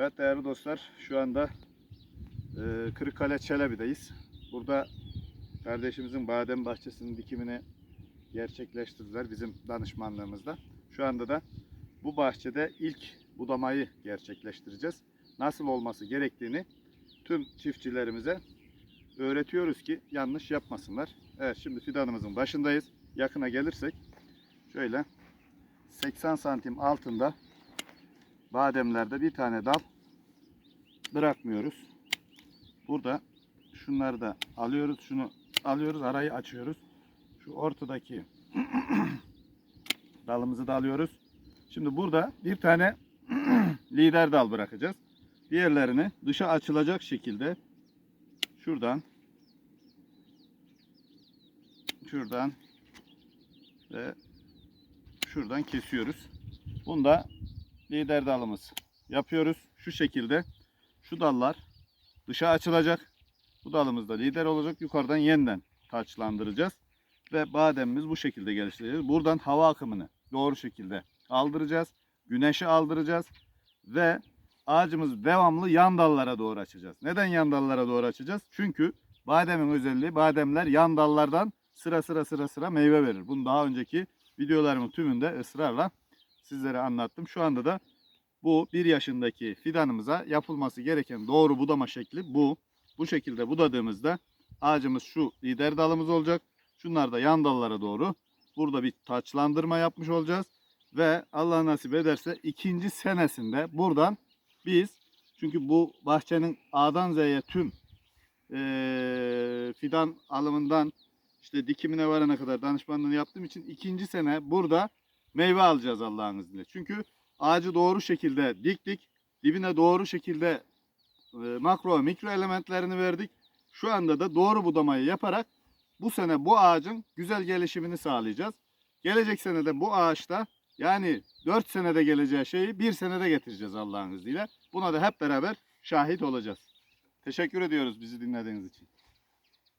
Evet değerli dostlar şu anda e, Kırıkkale Çelebi'deyiz. Burada kardeşimizin badem bahçesinin dikimini gerçekleştirdiler bizim danışmanlığımızda. Şu anda da bu bahçede ilk budamayı gerçekleştireceğiz. Nasıl olması gerektiğini tüm çiftçilerimize öğretiyoruz ki yanlış yapmasınlar. Evet şimdi fidanımızın başındayız. Yakına gelirsek şöyle 80 santim altında bademlerde bir tane dal bırakmıyoruz. Burada şunları da alıyoruz. Şunu alıyoruz. Arayı açıyoruz. Şu ortadaki dalımızı da alıyoruz. Şimdi burada bir tane lider dal bırakacağız. Diğerlerini dışa açılacak şekilde şuradan şuradan ve şuradan kesiyoruz. Bunda lider dalımız yapıyoruz. Şu şekilde şu dallar dışa açılacak. Bu dalımız da lider olacak. Yukarıdan yeniden taçlandıracağız. Ve bademimiz bu şekilde geliştireceğiz. Buradan hava akımını doğru şekilde aldıracağız. Güneşi aldıracağız. Ve ağacımız devamlı yan dallara doğru açacağız. Neden yan dallara doğru açacağız? Çünkü bademin özelliği bademler yan dallardan sıra sıra sıra sıra meyve verir. Bunu daha önceki videolarımın tümünde ısrarla sizlere anlattım. Şu anda da bu bir yaşındaki fidanımıza yapılması gereken doğru budama şekli bu. Bu şekilde budadığımızda ağacımız şu lider dalımız olacak. Şunlar da yan dallara doğru. Burada bir taçlandırma yapmış olacağız. Ve Allah nasip ederse ikinci senesinde buradan biz çünkü bu bahçenin A'dan Z'ye tüm eee, fidan alımından işte dikimine varana kadar danışmanlığını yaptığım için ikinci sene burada meyve alacağız Allah'ın izniyle. Çünkü ağacı doğru şekilde diktik. Dibine doğru şekilde e, makro mikro elementlerini verdik. Şu anda da doğru budamayı yaparak bu sene bu ağacın güzel gelişimini sağlayacağız. Gelecek sene de bu ağaçta yani 4 senede geleceği şeyi 1 senede getireceğiz Allah'ın izniyle. Buna da hep beraber şahit olacağız. Teşekkür ediyoruz bizi dinlediğiniz için.